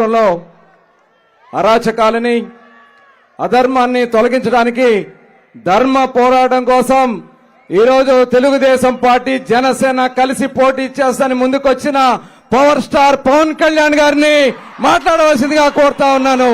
రాష్ట్రంలో అరాచకాలని అధర్మాన్ని తొలగించడానికి ధర్మ పోరాటం కోసం ఈరోజు తెలుగుదేశం పార్టీ జనసేన కలిసి పోటీ చేస్తాని ముందుకొచ్చిన పవర్ స్టార్ పవన్ కళ్యాణ్ గారిని మాట్లాడవలసిందిగా కోరుతా ఉన్నాను.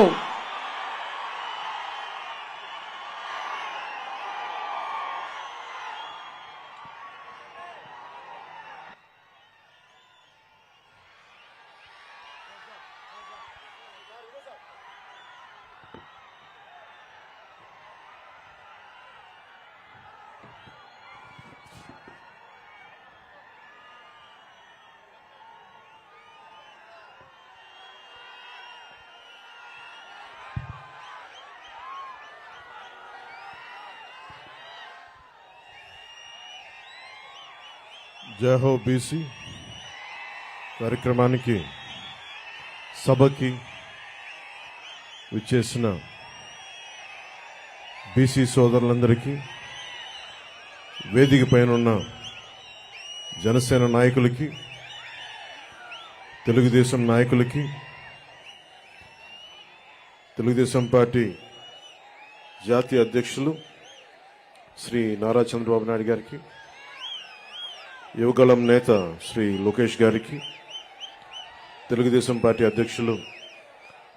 జయహో బీసీ కార్యక్రమానికి సభకి విచ్చేసిన బీసీ సోదరులందరికీ వేదిక పైన ఉన్న జనసేన నాయకులకి తెలుగుదేశం నాయకులకి తెలుగుదేశం పార్టీ జాతీయ అధ్యక్షులు శ్రీ నారా చంద్రబాబు నాయుడు గారికి యువగళం నేత శ్రీ లోకేష్ గారికి తెలుగుదేశం పార్టీ అధ్యక్షులు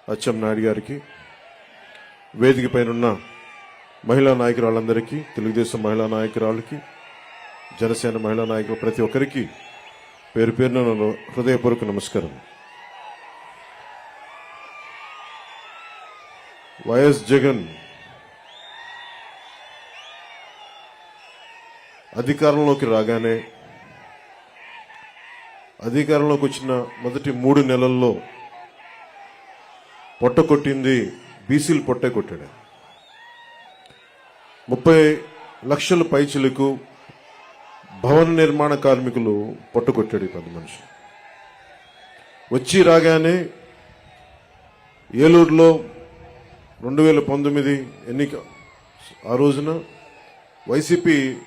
అచ్చెం నాయుడు గారికి వేదిక పైన మహిళా నాయకురాళ్ళందరికీ తెలుగుదేశం మహిళా నాయకురాళ్ళకి జనసేన మహిళా నాయకులు ప్రతి ఒక్కరికి పేరు పేరున హృదయపూర్వక నమస్కారం. వైఎస్ జగన్ అధికారంలోకి రాగానే అధికారంలోకి వచ్చిన మొదటి మూడు నెలల్లో పొట్ట కొట్టింది బీసీలు పొట్టే కొట్టాడు. ముప్పై లక్షల పైచులకు భవన నిర్మాణ కార్మికులు పొట్ట కొట్టాడు ఈ పెద్ద మనిషి. వచ్చి రాగానే ఏలూరులో రెండు వేల పంతొమ్మిది ఎన్నిక ఆ రోజున వైసీపీ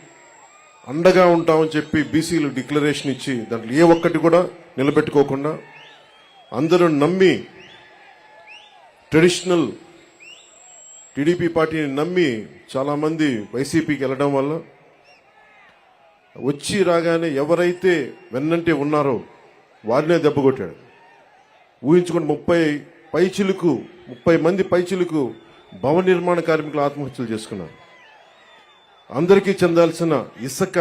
అండగా ఉంటామని చెప్పి బీసీలు డిక్లరేషన్ ఇచ్చి దాంట్లో ఏ ఒక్కటి కూడా నిలబెట్టుకోకుండా అందరూ నమ్మి ట్రెడిషనల్ టీడీపీ పార్టీని నమ్మి చాలామంది వైసీపీకి వెళ్ళడం వల్ల వచ్చి రాగానే ఎవరైతే వెన్నంటే ఉన్నారో వారినే దెబ్బకొట్టాడు ఊహించుకుని ముప్పై పైచిలుకు ముప్పై మంది పైచిలుకు భవన నిర్మాణ కార్మికులు ఆత్మహత్యలు చేసుకున్నారు. అందరికీ చెందాల్సిన ఇసుక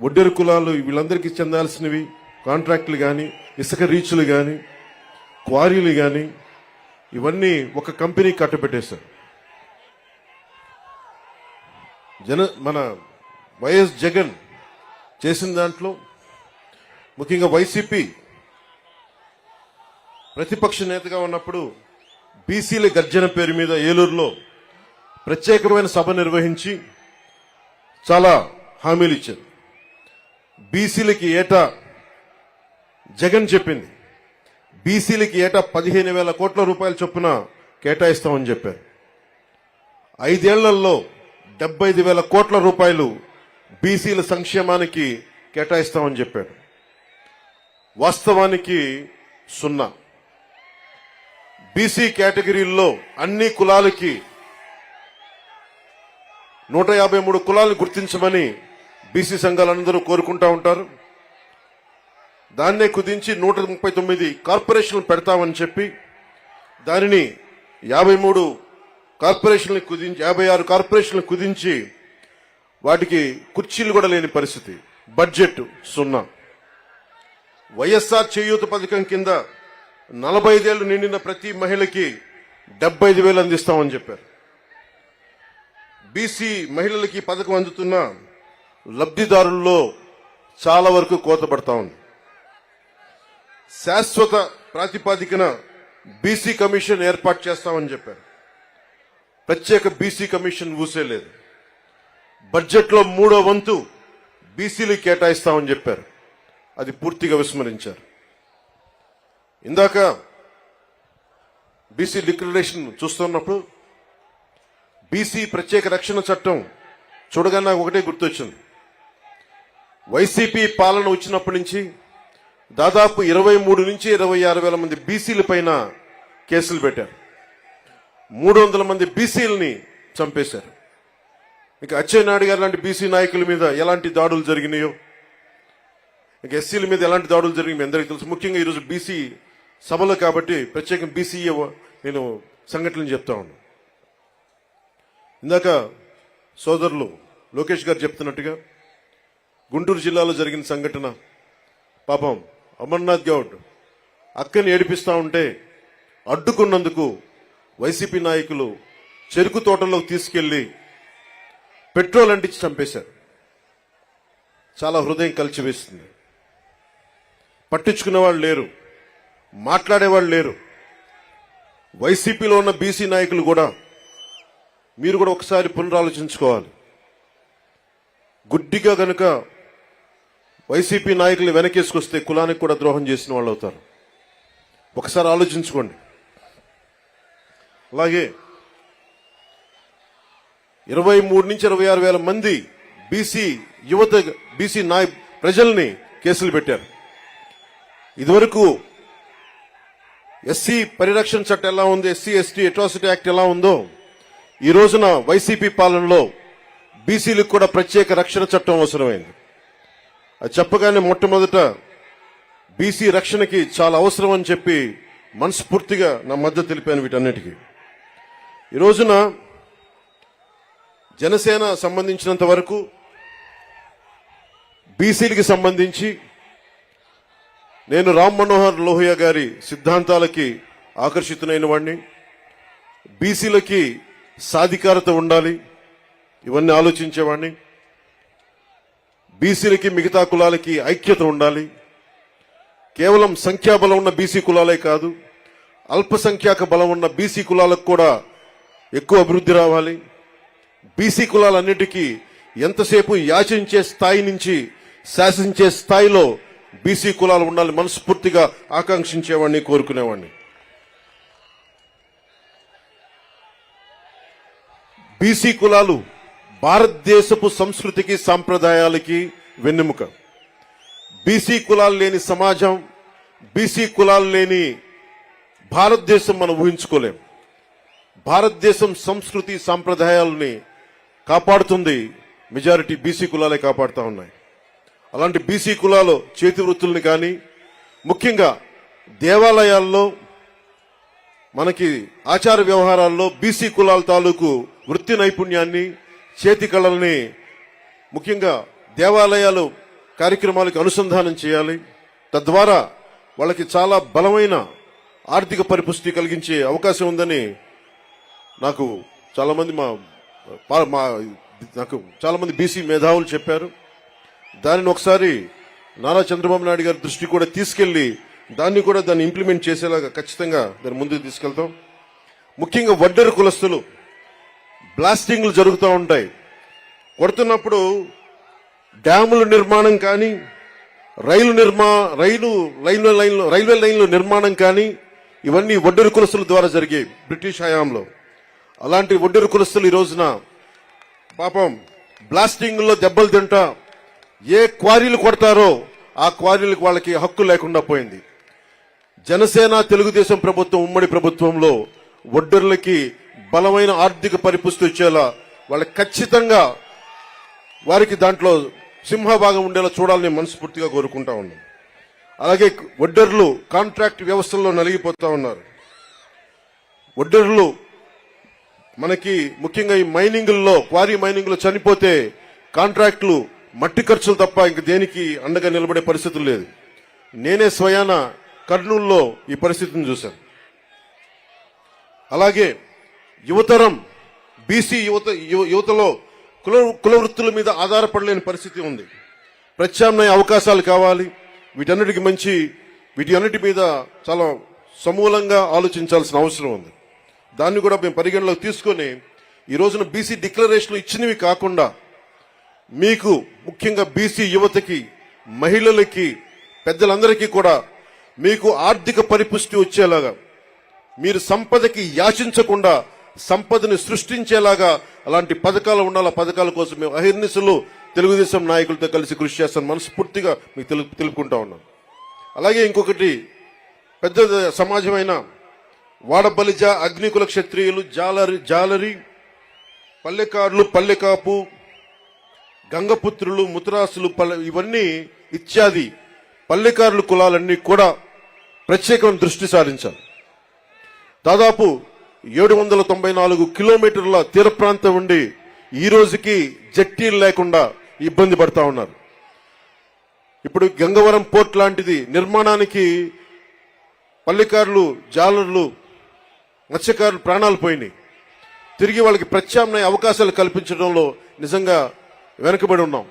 ఒడ్డెరు కులాలు వీళ్ళందరికీ చెందాల్సినవి కాంట్రాక్టులు కానీ ఇసుక రీచ్లు కానీ క్వారీలు కానీ ఇవన్నీ ఒక కంపెనీ కట్టబెట్టేశారు. జన మన వైఎస్ జగన్ చేసిన దాంట్లో ముఖ్యంగా వైసీపీ ప్రతిపక్ష నేతగా ఉన్నప్పుడు బీసీల గర్జన పేరు మీద ఏలూరులో ప్రత్యేకమైన సభ నిర్వహించి చాలా హామీలు ఇచ్చారు. బీసీలకి ఏటా జగన్ చెప్పింది. బీసీలకి ఏటా పదిహేను వేల కోట్ల రూపాయల చొప్పున కేటాయిస్తామని చెప్పారు. ఐదేళ్ళలో డెబ్బై ఐదు వేల కోట్ల రూపాయలు బీసీల సంక్షేమానికి కేటాయిస్తామని చెప్పాడు వాస్తవానికి సున్నా. బీసీ కేటగిరీల్లో అన్ని కులాలకి నూట యాభై మూడు కులాలను గుర్తించమని బీసీ సంఘాలందరూ కోరుకుంటా ఉంటారు. దాన్నే కుదించి నూట ముప్పై తొమ్మిది కార్పొరేషన్లు పెడతామని చెప్పి దానిని యాభై మూడు కార్పొరేషన్లు కుదించి యాభై ఆరు కార్పొరేషన్లు కుదించి వాటికి కుర్చీలు కూడా లేని పరిస్థితి. బడ్జెట్ సున్నా. వైఎస్ఆర్ చేయూత పథకం కింద నలభై ఐదేళ్ళు నిండిన ప్రతి మహిళకి డెబ్బై ఐదు వేలు అందిస్తామని చెప్పారు. బీసీ మహిళలకి పథకం అందుతున్న లబ్ధిదారుల్లో చాలా వరకు కోత పడతా ఉంది. శాశ్వత ప్రాతిపాదికన బీసీ కమిషన్ ఏర్పాటు చేస్తామని చెప్పారు. ప్రత్యేక బీసీ కమిషన్ ఊసేలేదు బడ్జెట్లో మూడో వంతు బీసీలు కేటాయిస్తామని చెప్పారు. అది పూర్తిగా విస్మరించారు. ఇందాక బీసీ డిక్లరేషన్ చూస్తున్నప్పుడు బీసీ ప్రత్యేక రక్షణ చట్టం చూడగా నాకు ఒకటే గుర్తొచ్చింది. వైసీపీ పాలన వచ్చినప్పటి నుంచి దాదాపు ఇరవై మూడు నుంచి ఇరవై ఆరు వేల మంది బీసీల పైన కేసులు పెట్టారు. మూడు వందల మంది బీసీలని చంపేశారు. ఇక అచ్చెన్నాయుడు గారు లాంటి బీసీ నాయకుల మీద ఎలాంటి దాడులు జరిగినాయో ఇక ఎస్సీల మీద ఎలాంటి దాడులు జరిగినాయి మీ అందరికీ తెలుసు. ముఖ్యంగా ఈరోజు బీసీ సభలో కాబట్టి ప్రత్యేకం బీసీ నేను సంఘటనలు చెప్తా ఉన్నాను. ఇందాక సోదరులు లోకేష్ గారు చెప్తున్నట్టుగా గుంటూరు జిల్లాలో జరిగిన సంఘటన పాపం అమర్నాథ్ గౌడ్ అక్కని ఏడిపిస్తూ ఉంటే అడ్డుకున్నందుకు వైసీపీ నాయకులు చెరుకు తోటలోకి తీసుకెళ్ళి పెట్రోల్ అంటించి చంపేశారు. చాలా హృదయం కలిచివేస్తుంది పట్టించుకునే వాళ్ళు లేరు. మాట్లాడేవాళ్ళు లేరు. వైసీపీలో ఉన్న బీసీ నాయకులు కూడా మీరు కూడా ఒకసారి పునరాలోచించుకోవాలి. గుడ్డిగా గనుక వైసీపీ నాయకులు వెనకేసుకొస్తే కులానికి కూడా ద్రోహం చేసిన వాళ్ళు అవుతారు. ఒకసారి ఆలోచించుకోండి. అలాగే ఇరవై మూడు నుంచి ఇరవై ఆరు వేల మంది బీసీ యువత బీసీ నాయ ప్రజల్ని కేసులు పెట్టారు. ఇదివరకు ఎస్సీ పరిరక్షణ చట్టం ఎలా ఉంది? ఎస్సీ ఎస్టీ అట్రాసిటీ యాక్ట్ ఎలా ఉందో ఈ రోజున వైసీపీ పాలనలో బీసీలకు కూడా ప్రత్యేక రక్షణ చట్టం అవసరమైంది. అది చెప్పగానే మొట్టమొదట బీసీ రక్షణకి చాలా అవసరం అని చెప్పి మనస్ఫూర్తిగా నా మద్దతు తెలిపాను వీటన్నిటికీ. ఈ రోజున జనసేన సంబంధించినంత వరకు బీసీలకి సంబంధించి నేను రామ్ మనోహర్ లోహియా గారి సిద్ధాంతాలకి ఆకర్షితునైన వాడిని బీసీలకి సాధికారత ఉండాలి. ఇవన్నీ ఆలోచించేవాడిని. బీసీలకి మిగతా కులాలకి ఐక్యత ఉండాలి. కేవలం సంఖ్యాబలం ఉన్న బీసీ కులాలే కాదు అల్పసంఖ్యాక బలం ఉన్న బీసీ కులాలకు కూడా ఎక్కువ అభివృద్ధి రావాలి. బీసీ కులాలన్నిటికీ ఎంతసేపు యాచించే స్థాయి నుంచి శాసించే స్థాయిలో బీసీ కులాలు ఉండాలి మనస్ఫూర్తిగా ఆకాంక్షించేవాడిని కోరుకునేవాడిని. బీసీ కులాలు భారతదేశపు సంస్కృతికి సాంప్రదాయాలకి వెన్నెముక. బీసీ కులాలు లేని సమాజం బీసీ కులాలు లేని భారతదేశం మనం ఊహించుకోలేం. భారతదేశం సంస్కృతి సాంప్రదాయాలని కాపాడుతుంది మెజారిటీ బీసీ కులాలే కాపాడుతూ ఉన్నాయి. అలాంటి బీసీ కులాలు చేతి వృత్తుల్ని కానీ ముఖ్యంగా దేవాలయాల్లో మనకి ఆచార వ్యవహారాల్లో బీసీ కులాల తాలూకు వృత్తి నైపుణ్యాన్ని చేతి కళల్ని ముఖ్యంగా దేవాలయాలు కార్యక్రమాలకు అనుసంధానం చేయాలి. తద్వారా వాళ్ళకి చాలా బలమైన ఆర్థిక పరిపుష్టి కలిగించే అవకాశం ఉందని నాకు చాలామంది మా పా- మా నాకు చాలామంది బీసీ మేధావులు చెప్పారు. దానిని ఒకసారి నారా చంద్రబాబు నాయుడు గారి దృష్టి కూడా తీసుకెళ్ళి దాన్ని కూడా దాన్ని ఇంప్లిమెంట్ చేసేలాగా ఖచ్చితంగా దాన్ని ముందుకు తీసుకెళ్తాం. ముఖ్యంగా వడ్డెర కులస్తులు బ్లాస్టింగ్లు జరుగుతూ ఉంటాయి. కొడుతున్నప్పుడు డ్యాముల నిర్మాణం కానీ రైలు నిర్మా రైలు రైల్వే లైన్లు రైల్వే లైన్ల నిర్మాణం కానీ ఇవన్నీ ఒడ్డెరు కులస్తుల ద్వారా జరిగాయి బ్రిటిష్ హయాంలో. అలాంటి ఒడ్డెరు కులస్తులు ఈ రోజున పాపం బ్లాస్టింగ్లో దెబ్బలు తింటా ఏ క్వారీలు కొడతారో ఆ క్వారీలకు వాళ్ళకి హక్కు లేకుండా పోయింది. జనసేన తెలుగుదేశం ప్రభుత్వం ఉమ్మడి ప్రభుత్వంలో ఒడ్డర్లకి బలమైన ఆర్థిక పరిపుష్టి వచ్చేలా వాళ్ళకి ఖచ్చితంగా వారికి దాంట్లో సింహభాగం ఉండేలా చూడాలని మనస్ఫూర్తిగా కోరుకుంటా ఉన్నాం. అలాగే ఒడ్డర్లు కాంట్రాక్ట్ వ్యవస్థల్లో నలిగిపోతా ఉన్నారు. ఒడ్డర్లు మనకి ముఖ్యంగా ఈ మైనింగుల్లో క్వారీ మైనింగ్లో చనిపోతే కాంట్రాక్టులు మట్టి ఖర్చులు తప్ప ఇంక దేనికి అండగా నిలబడే పరిస్థితులు లేదు. నేనే స్వయాన కర్నూలులో ఈ పరిస్థితిని చూశాను. అలాగే యువతరం బీసీ యువత యువతలో కుల కుల వృత్తుల మీద ఆధారపడలేని పరిస్థితి ఉంది. ప్రత్యామ్నాయ అవకాశాలు కావాలి. వీటన్నిటికి మంచి వీటి అన్నిటి మీద చాలా సమూలంగా ఆలోచించాల్సిన అవసరం ఉంది. దాన్ని కూడా మేము పరిగణలోకి తీసుకొని ఈ రోజున బీసీ డిక్లరేషన్లు ఇచ్చినవి కాకుండా మీకు ముఖ్యంగా బీసీ యువతకి మహిళలకి పెద్దలందరికీ కూడా మీకు ఆర్థిక పరిపుష్టి వచ్చేలాగా మీరు సంపదకి యాచించకుండా సంపదని సృష్టించేలాగా అలాంటి పథకాలు ఉండాలి? పథకాల కోసం మేము అహిర్నిశలు తెలుగుదేశం నాయకులతో కలిసి కృషి చేస్తాను మనస్ఫూర్తిగా మీకు తెలు తెలుపుకుంటా ఉన్నాం. అలాగే ఇంకొకటి పెద్ద సమాజమైన వాడబలిజ అగ్నికుల క్షత్రియులు జాలరి జాలరి పల్లెకారులు పల్లెకాపు గంగపుత్రులు ముతరాసులు పల్లె ఇవన్నీ ఇత్యాది పల్లెకారుల కులాలన్నీ కూడా ప్రత్యేకమైన దృష్టి సారించాలి. దాదాపు ఏడు వందల తొంభై నాలుగు కిలోమీటర్ల తీర ప్రాంతం ఉండి ఈ రోజుకి జట్టీలు లేకుండా ఇబ్బంది పడతా ఉన్నారు. ఇప్పుడు గంగవరం పోర్ట్ లాంటిది నిర్మాణానికి పల్లెకారులు జాలర్లు మత్స్యకారులు ప్రాణాలు పోయినాయి. తిరిగి వాళ్ళకి ప్రత్యామ్నాయ అవకాశాలు కల్పించడంలో నిజంగా వెనుకబడి ఉన్నాం.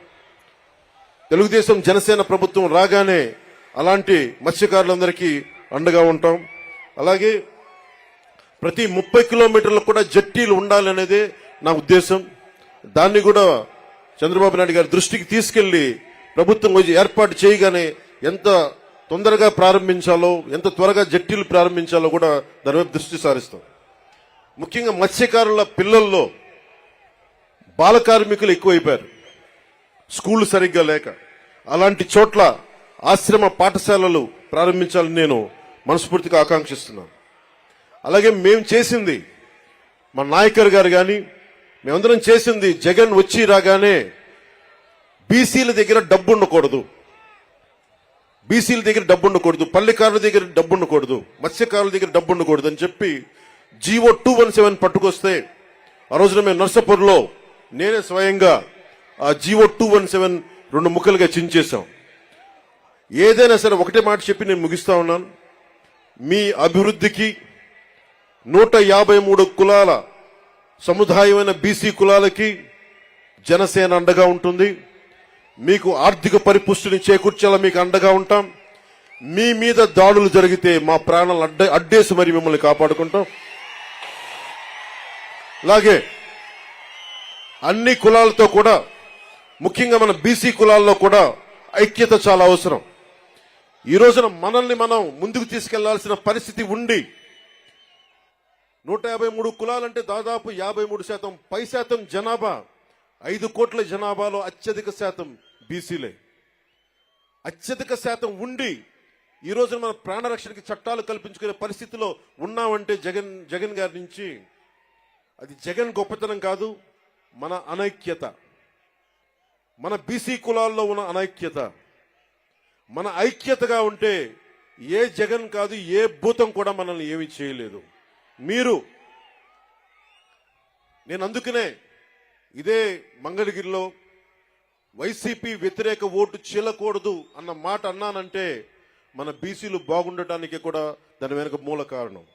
తెలుగుదేశం జనసేన ప్రభుత్వం రాగానే అలాంటి మత్స్యకారులందరికీ అండగా ఉంటాం. అలాగే ప్రతి ముప్పై కిలోమీటర్లకు కూడా జట్టీలు ఉండాలనేదే నా ఉద్దేశం. దాన్ని కూడా చంద్రబాబు నాయుడు గారి దృష్టికి తీసుకెళ్ళి ప్రభుత్వం ఏర్పాటు చేయగానే ఎంత తొందరగా ప్రారంభించాలో ఎంత త్వరగా జట్టీలు ప్రారంభించాలో కూడా దాని వైపు దృష్టి సారిస్తాం. ముఖ్యంగా మత్స్యకారుల పిల్లల్లో బాల కార్మికులు ఎక్కువైపోయారు. స్కూళ్ళు సరిగ్గా లేక. అలాంటి చోట్ల ఆశ్రమ పాఠశాలలు ప్రారంభించాలని నేను మనస్ఫూర్తిగా ఆకాంక్షిస్తున్నాను. అలాగే మేము చేసింది. మా నాయకర్ గారు కానీ మేమందరం చేసింది జగన్ వచ్చి రాగానే బీసీల దగ్గర డబ్బు ఉండకూడదు. బీసీల దగ్గర డబ్బు ఉండకూడదు. పల్లెకారుల దగ్గర డబ్బు ఉండకూడదు. మత్స్యకారుల దగ్గర డబ్బు ఉండకూడదు అని చెప్పి జీవో టూ వన్ సెవెన్ పట్టుకొస్తే ఆ రోజున మేము నర్సపూర్లో నేనే స్వయంగా ఆ జీవో టూ వన్ సెవెన్ రెండు ముక్కలుగా చించేశాం. ఏదైనా సరే ఒకటే మాట చెప్పి నేను ముగిస్తా ఉన్నాను. మీ అభివృద్ధికి నూట యాభై మూడు కులాల సముదాయమైన బీసీ కులాలకి జనసేన అండగా ఉంటుంది. మీకు ఆర్థిక పరిపుష్టిని చేకూర్చేలా మీకు అండగా ఉంటాం. మీ మీద దాడులు జరిగితే మా ప్రాణాలు అడ్డ అడ్డేసి మరి మిమ్మల్ని కాపాడుకుంటాం. అలాగే అన్ని కులాలతో కూడా ముఖ్యంగా మన బీసీ కులాల్లో కూడా ఐక్యత చాలా అవసరం. ఈ రోజున మనల్ని మనం ముందుకు తీసుకెళ్ళాల్సిన పరిస్థితి ఉండి నూట యాభై మూడు కులాలంటే దాదాపు యాభై మూడు శాతం పై శాతం జనాభా. ఐదు కోట్ల జనాభాలో అత్యధిక శాతం బీసీలే. అత్యధిక శాతం ఉండి ఈరోజు మన ప్రాణరక్షణకి చట్టాలు కల్పించుకునే పరిస్థితిలో ఉన్నామంటే జగన్ జగన్ గారి నుంచి అది జగన్ గొప్పతనం కాదు మన అనైక్యత. మన బీసీ కులాల్లో ఉన్న అనైక్యత. మన ఐక్యతగా ఉంటే ఏ జగన్ కాదు ఏ భూతం కూడా మనల్ని ఏమీ చేయలేదు. మీరు నేను అందుకనే ఇదే మంగళగిరిలో వైసీపీ వ్యతిరేక ఓటు చీలకూడదు అన్న మాట అన్నానంటే మన బీసీలు బాగుండటానికి కూడా దాని వెనుక మూల కారణం.